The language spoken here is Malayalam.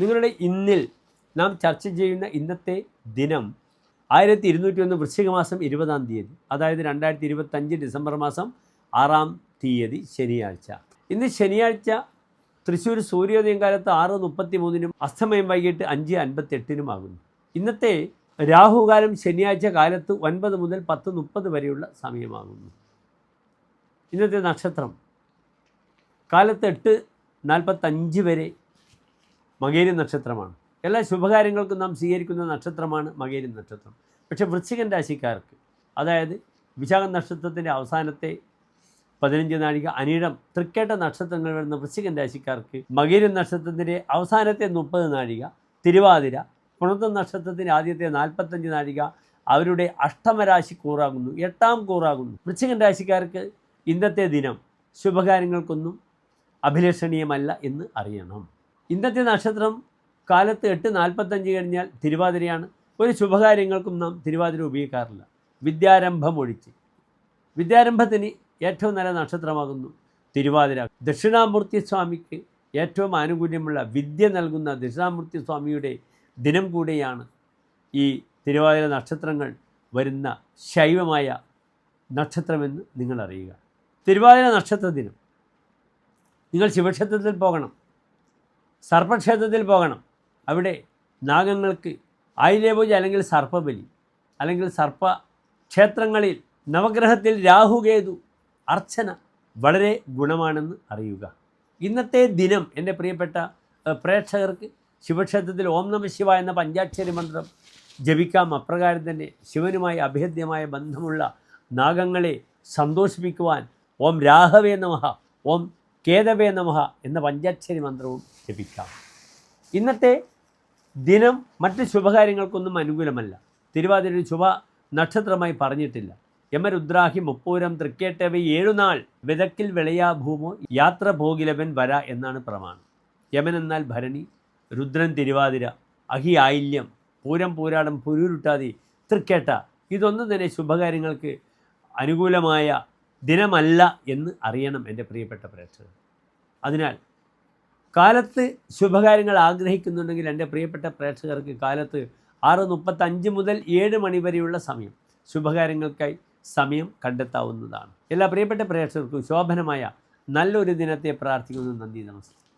നിങ്ങളുടെ ഇന്നിൽ നാം ചർച്ച ചെയ്യുന്ന ഇന്നത്തെ ദിനം ആയിരത്തി ഇരുന്നൂറ്റി ഒന്ന് വൃശ്ചിക മാസം ഇരുപതാം തീയതി. അതായത് രണ്ടായിരത്തി ഇരുപത്തഞ്ച് ഡിസംബർ മാസം ആറാം തീയതി ശനിയാഴ്ച. ഇന്ന് ശനിയാഴ്ച തൃശ്ശൂർ സൂര്യോദയം കാലത്ത് ആറ് മുപ്പത്തി മൂന്നിനും അസ്തമയം വൈകിട്ട് അഞ്ച് അൻപത്തെട്ടിനുമാകുന്നു ഇന്നത്തെ രാഹുകാലം ശനിയാഴ്ച കാലത്ത് ഒൻപത് മുതൽ പത്ത് മുപ്പത് വരെയുള്ള സമയമാകുന്നു. ഇന്നത്തെ നക്ഷത്രം കാലത്ത് എട്ട് നാൽപ്പത്തഞ്ച് വരെ മകേരി നക്ഷത്രമാണ്. എല്ലാ ശുഭകാര്യങ്ങൾക്കും നാം സ്വീകരിക്കുന്ന നക്ഷത്രമാണ് മകേരി നക്ഷത്രം. പക്ഷേ വൃശ്ചികൻ രാശിക്കാർക്ക് അതായത് വിശാഖ നക്ഷത്രത്തിന്റെ അവസാനത്തെ പതിനഞ്ച് നാഴിക അനിഴം തൃക്കേട്ട നക്ഷത്രങ്ങൾ വരുന്ന വൃശ്ചികൻ രാശിക്കാർക്ക് മകേരി നക്ഷത്രത്തിന്റെ അവസാനത്തെ മുപ്പത് നാഴിക തിരുവാതിര പുണത്ത നക്ഷത്രത്തിന്റെ ആദ്യത്തെ നാൽപ്പത്തഞ്ച് നാഴിക അവരുടെ അഷ്ടമരാശി കൂറാകുന്നു എട്ടാം കൂറാകുന്നു. വൃശ്ചികൻ രാശിക്കാർക്ക് ഇന്നത്തെ ദിനം ശുഭകാര്യങ്ങൾക്കൊന്നും അഭിലഷണീയമല്ല എന്ന് അറിയണം. ഇന്നത്തെ നക്ഷത്രം കാലത്ത് എട്ട് നാൽപ്പത്തഞ്ച് കഴിഞ്ഞാൽ തിരുവാതിരയാണ്. ഒരു ശുഭകാര്യങ്ങൾക്കും നാം തിരുവാതിര ഉപയോഗിക്കാറില്ല. വിദ്യാരംഭം ഒഴിച്ച്. വിദ്യാരംഭത്തിന് ഏറ്റവും നല്ല നക്ഷത്രമാകുന്നു തിരുവാതിര. ദക്ഷിണാമൂർത്തി സ്വാമിക്ക് ഏറ്റവും ആനുകൂല്യമുള്ള വിദ്യ നൽകുന്ന ദക്ഷിണാമൂർത്തി സ്വാമിയുടെ ദിനം കൂടെയാണ് ഈ തിരുവാതിര നക്ഷത്രങ്ങൾ വരുന്ന ശൈവമായ നക്ഷത്രമെന്ന് നിങ്ങൾ അറിയുക തിരുവാതിര നക്ഷത്ര ദിനം നിങ്ങൾ ശിവക്ഷേത്രത്തിൽ പോകണം. സർപ്പക്ഷേത്രത്തിൽ പോകണം. അവിടെ നാഗങ്ങൾക്ക് ആയില്യപൂജ അല്ലെങ്കിൽ സർപ്പബലി അല്ലെങ്കിൽ സർപ്പ ക്ഷേത്രങ്ങളിൽ നവഗ്രഹത്തിൽ രാഹുകേതു അർച്ചന വളരെ ഗുണമാണെന്ന് അറിയുക. ഇന്നത്തെ ദിനം എന്റെ പ്രിയപ്പെട്ട പ്രേക്ഷകർക്ക് ശിവക്ഷേത്രത്തിൽ ഓം നമ ശിവ എന്ന പഞ്ചാക്ഷരി മന്ത്രം ജപിക്കാം. അപ്രകാരം തന്നെ ശിവനുമായി അഭേദ്യമായ ബന്ധമുള്ള നാഗങ്ങളെ സന്തോഷിപ്പിക്കുവാൻ ഓം രാഘവേ നമഃ. ഓം കേതവേ നമഹ എന്ന പഞ്ചാക്ഷരി മന്ത്രവും ജപിക്കാം. ഇന്നത്തെ ദിനം മറ്റ് ശുഭകാര്യങ്ങൾക്കൊന്നും അനുകൂലമല്ല. തിരുവാതിര ശുഭ നക്ഷത്രമായി പറഞ്ഞിട്ടില്ല. യമരുദ്രാഹി മുപ്പൂരം തൃക്കേട്ടവ ഏഴുനാൾ വിതക്കിൽ വിളയാ ഭൂമോ യാത്ര ഭോഗിലവൻ വര എന്നാണ് പ്രമാണം. യമൻ എന്നാൽ ഭരണി രുദ്രൻ തിരുവാതിര അഹി ആയില്യം പൂരം പൂരാടം പുരൂരുട്ടാതി തൃക്കേട്ട. ഇതൊന്നും തന്നെ ശുഭകാര്യങ്ങൾക്ക് അനുകൂലമായ ദിനമല്ല എന്ന് അറിയണം എന്റെ പ്രിയപ്പെട്ട പ്രേക്ഷകർ. അതിനാൽ കാലത്ത് ശുഭകാര്യങ്ങൾ ആഗ്രഹിക്കുന്നുണ്ടെങ്കിൽ എന്റെ പ്രിയപ്പെട്ട പ്രേക്ഷകർക്ക് കാലത്ത് ആറ് മുപ്പത്തഞ്ച് മുതൽ ഏഴ് മണി വരെയുള്ള സമയം ശുഭകാര്യങ്ങൾക്കായി സമയം കണ്ടെത്താവുന്നതാണ്. എല്ലാ പ്രിയപ്പെട്ട പ്രേക്ഷകർക്കും ശോഭനമായ നല്ലൊരു ദിനത്തെ പ്രാർത്ഥിക്കുന്നു. നന്ദി നമസ്കാരം.